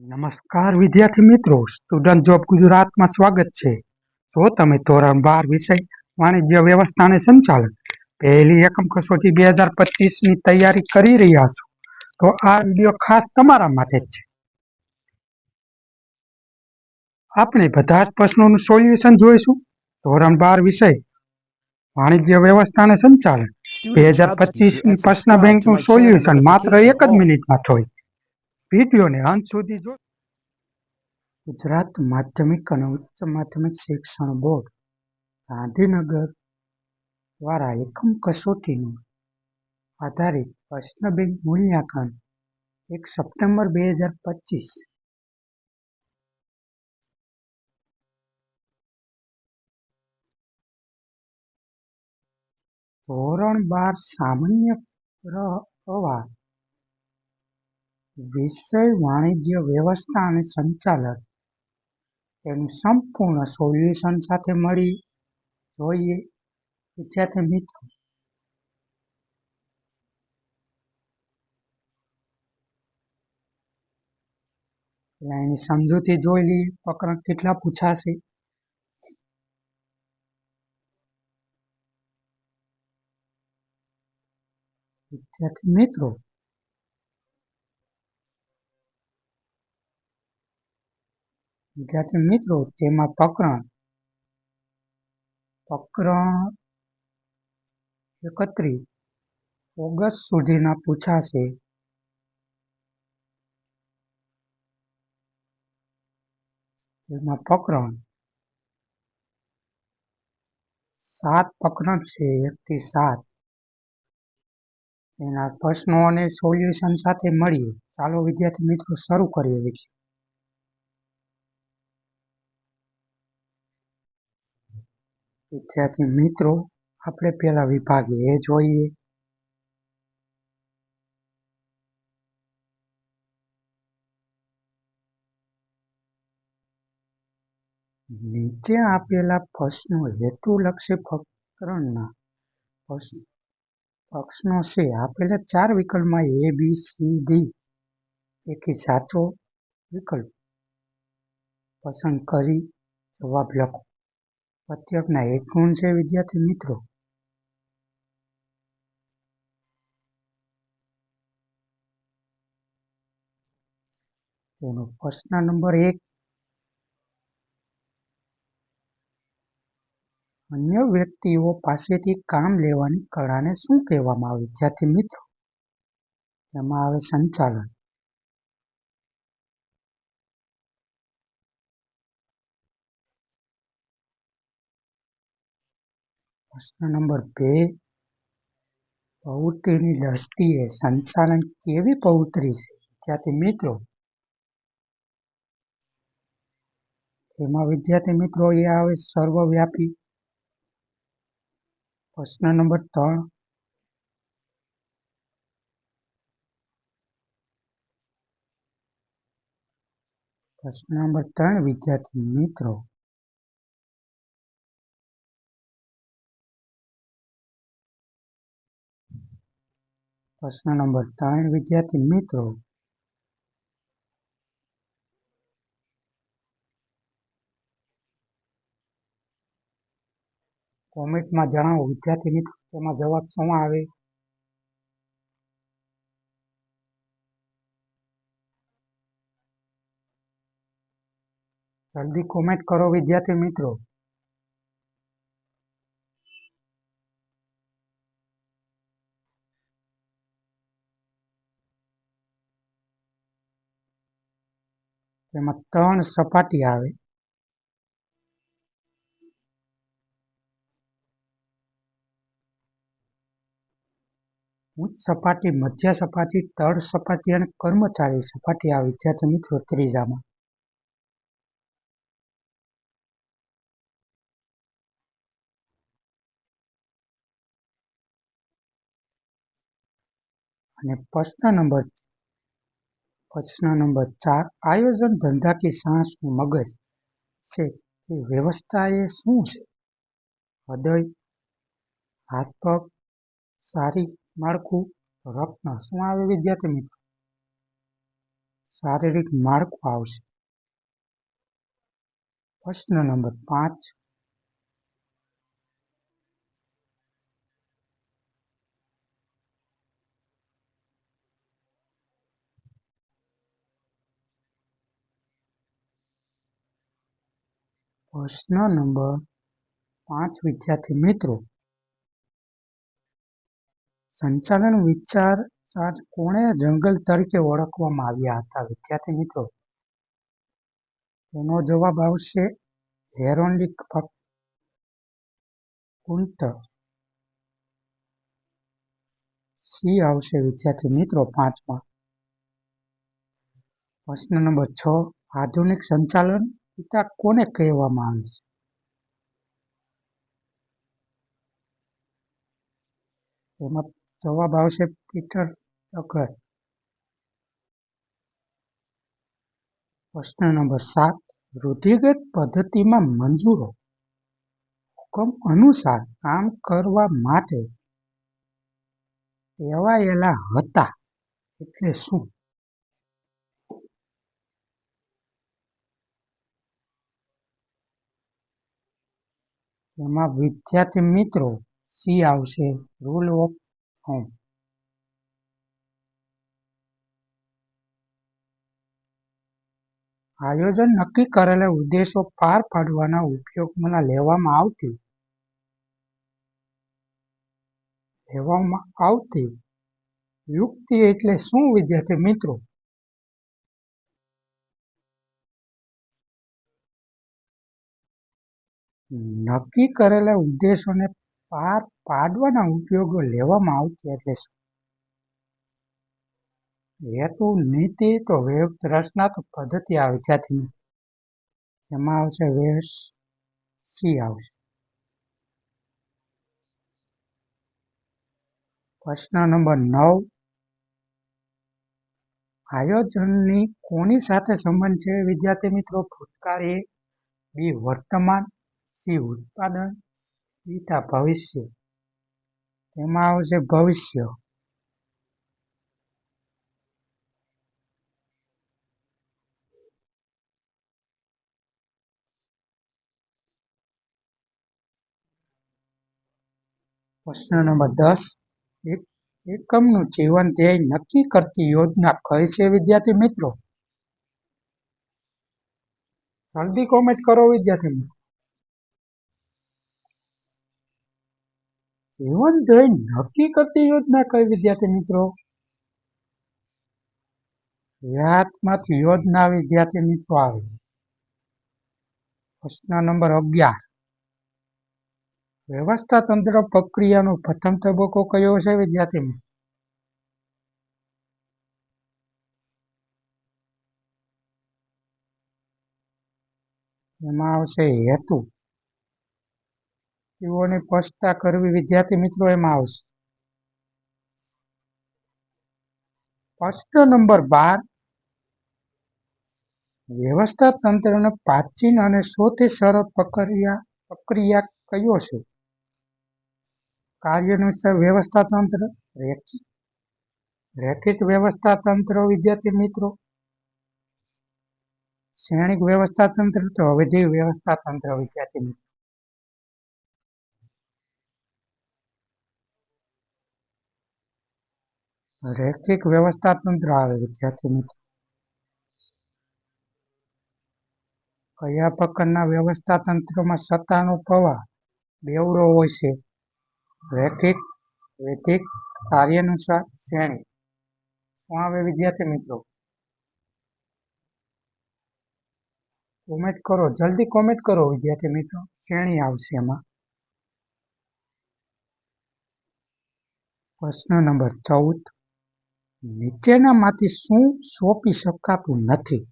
નમસ્કાર વિદ્યાર્થી મિત્રો. સ્ટુડન્ટ જોબ ગુજરાતમાં સ્વાગત છે. જો તમે ધોરણ બાર વિષય વાણિજ્ય વ્યવસ્થા અને સંચાલન પહેલી એકમ કસોટી બે હજાર પચીસની તૈયારી કરી રહ્યા છો તો આ વીડિયો ખાસ તમારા માટે જ છે. આપણે બધા જ પ્રશ્નોનું સોલ્યુશન જોઈશું. ધોરણ બાર વિષય વાણિજ્ય વ્યવસ્થા અને સંચાલન બે હજાર પચીસની પ્રશ્ન બેંકનું સોલ્યુશન માત્ર એક જ મિનિટમાં જોઈ વિડીયોને અંત સુધી જો ગુજરાત માધ્યમિક અને ઉચ્ચ માધ્યમિક શિક્ષણ બોર્ડ ગાંધીનગર દ્વારા એકમ કસોટીનું આધારિત પ્રશ્ન બેંક મૂલ્યાંકન એક સપ્ટેમ્બર બે હજાર પચીસ. ધોરણ બાર સામાન્ય પ્રવાહ વિષય વાણિજ્ય વ્યવસ્થા અને સંચાલન. તેનું સંપૂર્ણ સોલ્યુશન સાથે મળી જોઈએ. વિદ્યાર્થી મિત્રો. એની સમજૂતી જોઈ લઈએ. પ્રકરણ કેટલા પૂછાશે? વિદ્યાર્થી મિત્રો વિદ્યાર્થી મિત્રો, તેમાં પ્રકરણ પ્રકરણ એકત્રીસ. ઓગસ્ટ સુધીના પૂછાશે. તેમાં પ્રકરણ સાત પ્રકરણ છે, એક થી સાત. એના પ્રશ્નો અને સોલ્યુશન સાથે મળીએ. ચાલો વિદ્યાર્થી મિત્રો, શરૂ કરીએ વીડિયો વિદ્યાર્થી મિત્રો, આપણે પહેલા વિભાગ એ જોઈએ. નીચે આપેલા પ્રશ્નો હેતુલક્ષી પ્રકરણના પ્રશ્ન- છે. આપેલા ચાર વિકલ્પમાં એ બી સી ડી પૈકી સાચો વિકલ્પ પસંદ કરી જવાબ લખો. પ્રત્યેકના એક ગુણ છે, વિદ્યાર્થી મિત્રો. તેનો પ્રશ્ન નંબર એક. અન્ય વ્યક્તિઓ પાસેથી કામ લેવાની કળાને શું કહેવામાં આવે? વિદ્યાર્થી મિત્રો, તેમાં આવે સંચાલન. પ્રશ્ન નંબર બે. પ્રવૃત્તિની દ્રષ્ટિએ સંચાલન કેવી પ્રવૃત્તિ છે? વિદ્યાર્થી મિત્રો તેમાં વિદ્યાર્થી મિત્રો એ આવે સર્વવ્યાપી. પ્રશ્ન નંબર ત્રણ. પ્રશ્ન નંબર ત્રણ, વિદ્યાર્થી મિત્રો પ્રશ્ન નંબર ત્રણ, વિદ્યાર્થી મિત્રો. કોમેન્ટમાં જણાવો, વિદ્યાર્થી મિત્રો, તેમાં જવાબ શું આવે? જલ્દી કોમેન્ટ કરો, વિદ્યાર્થી મિત્રો. તેમાં ત્રણ સપાટી આવે. ઉચ્ચ સપાટી, મધ્ય સપાટી, તળ સપાટી અને કર્મચારી સપાટી આ વિદ્યાર્થી મિત્રો, ત્રીજામાં. અને પ્રશ્ન નંબર પ્રશ્ન નંબર ચાર, આયોજન ધંધાકી સાહસનું મગજ છે તે વ્યવસ્થા એ શું છે? હૃદય હાથ પગ સારી માળખું રત્ન શું આવે વિદ્યાર્થી મિત્રો? શારીરિક માળખું આવશે. પ્રશ્ન નંબર પાંચ પ્રશ્ન નંબર પાંચ, વિદ્યાર્થી મિત્રો. સંચાલન વિચાર ચાર્જ કોણે જંગલ તરીકે ઓળખવામાં આવ્યા હતા? વિદ્યાર્થી મિત્રો, તેનો જવાબ આવશે હેરોન્ડિક સી આવશે વિદ્યાર્થી મિત્રો પાંચમાં. પ્રશ્ન નંબર છ, આધુનિક સંચાલન પિતા કોને કહેવામાં આવે છે? તેમાં જવાબ આવશે પીટર ડકર પ્રશ્ન નંબર સાત. વૃદ્ધિગત પદ્ધતિમાં મંજૂરો હુકમ અનુસાર કામ કરવા માટે ટેવાયેલા હતા એટલે શું? એમાં વિદ્યાર્થી મિત્રો સી આવશે. રૂલ ઓફ હોમ આયોજન નક્કી કરેલા ઉદ્દેશો પાર પાડવાના ઉપયોગમાં લેવામાં આવતી. લેવામાં આવતી. યુક્તિ એટલે શું, વિદ્યાર્થી મિત્રો? નક્કી કરેલા ઉદ્દેશોને પાર પાડવાના ઉપયોગો લેવામાં આવતી એટલે શું? હેતુ નીતિ તો રચનાત્મક પદ્ધતિ આવે વિદ્યાર્થી એમાં આવશે વેસ સી આવશે. પ્રશ્ન નંબર નવ. આયોજનની કોની સાથે સંબંધ છે? વિદ્યાર્થી મિત્રો, ભૂતકાળ એ બી વર્તમાન સી ઉત્પાદન બીટા ભવિષ્ય તેમાં આવશે ભવિષ્ય. પ્રશ્ન નંબર દસ. એક, એકમનું જીવન ધ્યેય નક્કી કરતી યોજના કઈ છે, વિદ્યાર્થી મિત્રો? જલ્દી કોમેન્ટ કરો, વિદ્યાર્થી મિત્રો. જીવન ધ્યેય નક્કી કરતી યોજના કઈ, વિદ્યાર્થી મિત્રો? વ્યાતમાંથી યોજના વિદ્યાર્થી મિત્રો આવે. પ્રશ્ન નંબર અગિયાર. વ્યવસ્થા તંત્ર પ્રક્રિયાનો પ્રથમ તબક્કો કયો છે, વિદ્યાર્થી મિત્રો? એમાં આવશે હેતુ. તેઓની સ્પષ્ટતા કરવી વિદ્યાર્થી મિત્રો એમાં આવશે. પ્રશ્ન નંબર બાર. વ્યવસ્થા તંત્રને પ્રાચીન અને સૌથી સરળ પ્રક્રિયા પ્રક્રિયા કયો છે? કાર્યનું વ્યવસ્થા તંત્ર રેખિત રેખિત વ્યવસ્થા તંત્ર વિદ્યાર્થી મિત્રો. શ્રેણિક વ્યવસ્થા તંત્ર તો અવધિ વ્યવસ્થા તંત્ર વિદ્યાર્થી મિત્રો. રેખિક વ્યવસ્થા તંત્ર આવે, વિદ્યાર્થી મિત્રો. કયા પ્રકારના વ્યવસ્થા તંત્રમાં સત્તાનો પ્રવાહ? બેવડો હોય છે. રૈખિક વૈધિક કાર્યાનુસાર શ્રેણી. શું આવે વિદ્યાર્થી મિત્રો? કોમેન્ટ કરો, જલ્દી કોમેન્ટ કરો વિદ્યાર્થી મિત્રો. શ્રેણી આવશે એમાં. પ્રશ્ન નંબર ચૌદ. નીચેનામાંથી શું સોંપી શકાતું નથી?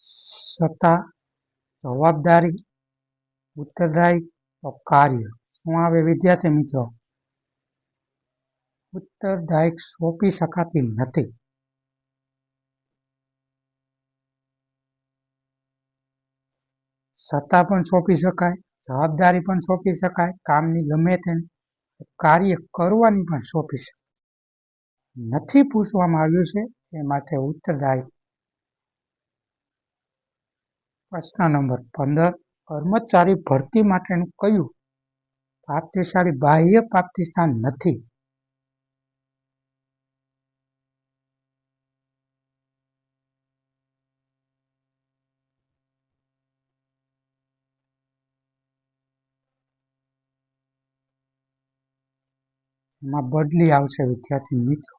સત્તા, જવાબદારી, ઉત્તરદાયી કાર્ય. શું આવે વિદ્યાર્થી મિત્રો? ઉત્તરદાયક સોંપી શકાતી નથી. સત્તા પણ સોંપી શકાય. જવાબદારી પણ સોંપી શકાય, કામની ગમે તેને કાર્ય કરવાની પણ સોંપી શકાય. નથી પૂછવામાં આવ્યું છે એ માટે ઉત્તરદાયી. પ્રશ્ન નંબર પંદર, કર્મચારી ભરતી માટેનું કયું પ્રાપ્તિશાળી બાહ્ય પ્રાપ્તિ સ્થાન નથી? એમાં બદલી આવશે વિદ્યાર્થી મિત્રો.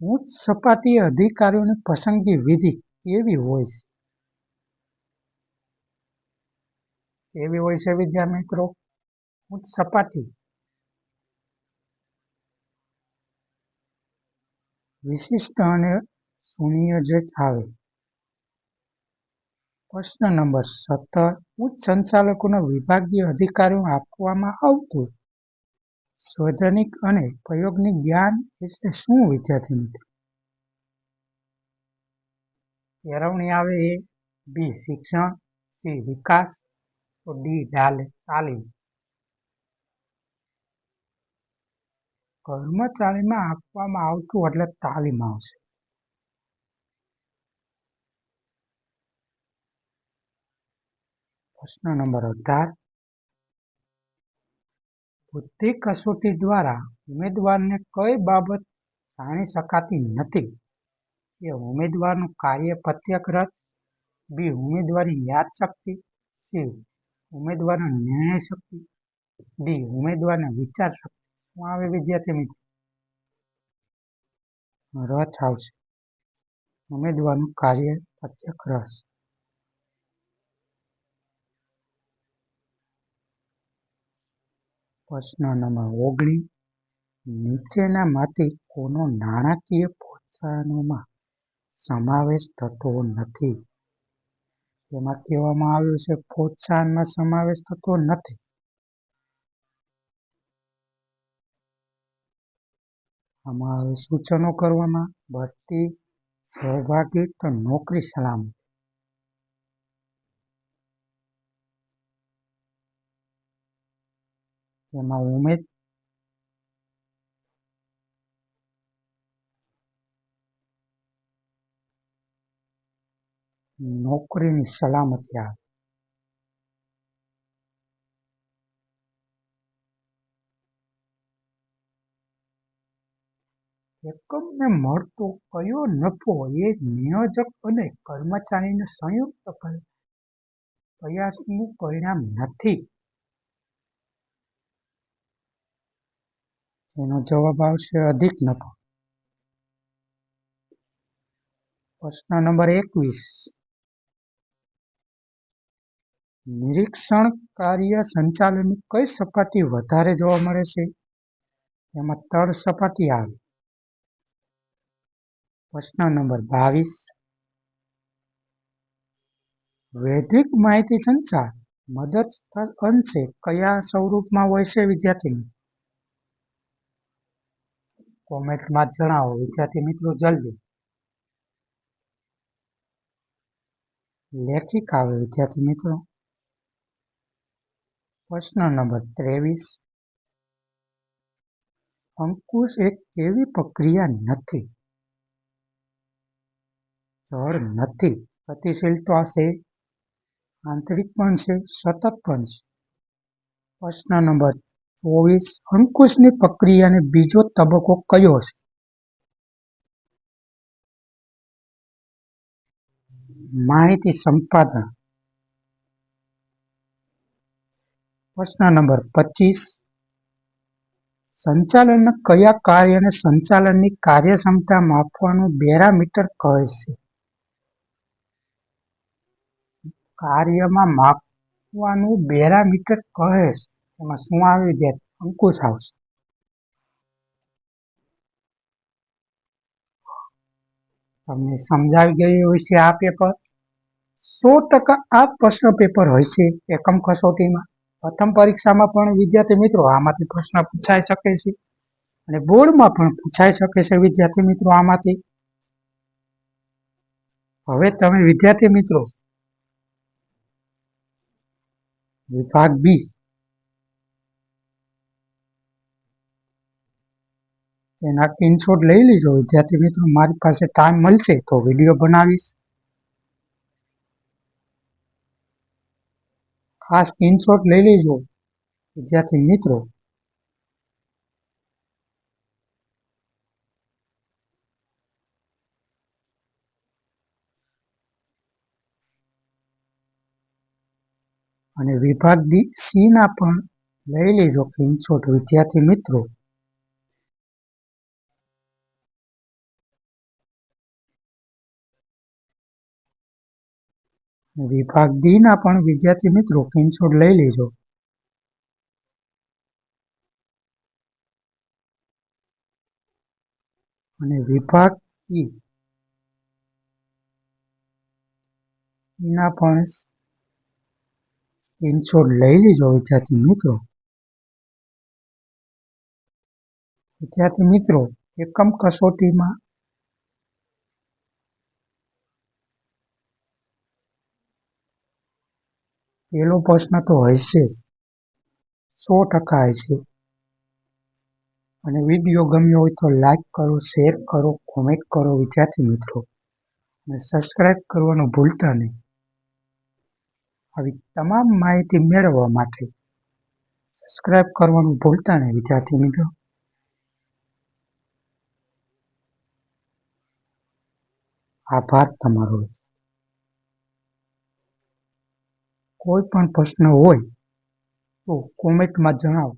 ઉચ્ચ સપાટી અધિકારીઓની પસંદગી વિધિ કેવી હોય છે? કેવી હોય છે વિદ્યા મિત્રો? ઉચ્ચ સપાટી વિશિષ્ટ અને સુનિયોજિત આવે. પ્રશ્ન નંબર સત્તર. ઉચ્ચ સંચાલકોના વિભાગીય અધિકારીઓ આપવામાં આવતું. સ્વજનિક અને પ્રયોગની જ્ઞાન એટલે શું વિદ્યાર્થી મિત્રો? કેળવણી આવે એ. બી શિક્ષણ. સી વિકાસ. તો ડી ડાલે તાલીમ. કર્મચારીમાં આપવામાં આવતું એટલે તાલીમ આવશે. પ્રશ્ન નંબર અઢાર. બુદ્ધિ કસોટી દ્વારા ઉમેદવારને કઈ બાબત જાણી શકાતી નથી? એ ઉમેદવારનું કાર્ય પ્રત્યક્ષ બી બી યાદ શક્તિ સી ઉમેદવારનો નિર્ણય શક્તિ, ડી ઉમેદવારના વિચાર શક્તિ. શું આવે વિદ્યાર્થી મિત્રો? રસ આવશે. ઉમેદવારનું કાર્ય પ્રત્યક્ષ રસ પ્રશ્ન નંબર ઓગણીસ નીચેનામાંથી કોનો નાણાકીય પ્રોત્સાહનોમાં સમાવેશ થતો નથી. તેમાં કહેવામાં આવ્યું છે પ્રોત્સાહનમાં સમાવેશ થતો નથી. આમાં હવે સૂચનો કરવામાં, ભરતી, સહભાગી તો નોકરી સલામત. તેમાં ઉમેદ નોકરીની સલામતી આવે. એકમને મળતો કયો નફો એ નિયોજક અને કર્મચારીને સંયુક્ત પ્રયાસનું પરિણામ નથી. તેનો જવાબ આવશે અધિક નફો. પ્રશ્ન નંબર એકવીસ. નિરીક્ષણ કાર્ય સંચાલનની કઈ સપાટી વધારે જોવા મળે છે? એમાં તળ સપાટી આવે. પ્રશ્ન નંબર બાવીસ. વૈદિક માહિતી સંચાર મદદ અંશે કયા સ્વરૂપમાં હોય છે વિદ્યાર્થી કોમેન્ટમાં જણાવો, વિદ્યાર્થી મિત્રો, જલ્દી. લેખિક આવે, વિદ્યાર્થી મિત્રો. પ્રશ્ન નંબર ત્રેવીસ. અંકુશ એક એવી પ્રક્રિયા નથી? જળ નથી. ગતિશીલ તો હશે. આંતરિક પણ છે, સતત પણ છે. પ્રશ્ન નંબર ચોવીસ અંકુશની પ્રક્રિયાને બીજો તબક્કો કયો છે? માહિતી સંપાદન. પ્રશ્ન નંબર પચીસ. સંચાલનના કયા કાર્યને સંચાલનની કાર્યક્ષમતા માપવાનું બેરામીટર કહે છે? કાર્યમાં માપવાનું બેરામીટર કહે છે. એમાં શું આવે વિદ્યાર્થી અંકુશ આવશે. તમને સમજાવી ગયું હોય છે આ પેપર સો ટકા આ પ્રશ્ન પેપર હોય છે એકમ કસોટીમાં. પ્રથમ પરીક્ષામાં પણ વિદ્યાર્થી મિત્રો આમાંથી પ્રશ્ન પૂછાઈ શકે છે. અને બોર્ડમાં પણ પૂછાઈ શકે છે વિદ્યાર્થી મિત્રો આમાંથી. હવે તમે વિદ્યાર્થી મિત્રો, વિભાગ બી તેના સ્ક્રીનશોટ લઈ લેજો વિદ્યાર્થી મિત્રો મારી પાસે ટાઈમ મળશે તો વીડિયો બનાવીશ. ખાસ સ્ક્રીનશોટ લઈ લેજો. વિદ્યાર્થી મિત્રો અને વિભાગ ડી સી ના પણ લઈ લેજો સ્ક્રીનશોટ વિદ્યાર્થી મિત્રો વિભાગ ડી ના પણ વિદ્યાર્થી મિત્રો સ્ક્રીનશોટ લઈ લેજો. અને વિભાગ ઈ. ના પણ સ્ક્રીનશોટ લઈ લેજો વિદ્યાર્થી મિત્રો. વિદ્યાર્થી મિત્રો, એકમ કસોટીમાં પહેલો પ્રશ્ન તો હશે જ. સો ટકા હશે. અને વીડિયો ગમ્યો હોય તો લાઈક કરો શેર કરો કોમેન્ટ કરો, વિદ્યાર્થી મિત્રો. અને સબસ્ક્રાઈબ કરવાનું ભૂલતા નહીં. આવી તમામ માહિતી મેળવવા માટે સબસ્ક્રાઈબ કરવાનું ભૂલતા નહીં, વિદ્યાર્થી મિત્રો. આભાર તમારો. કોઈ પણ પ્રશ્ન હોય તો કોમેન્ટમાં જણાવો.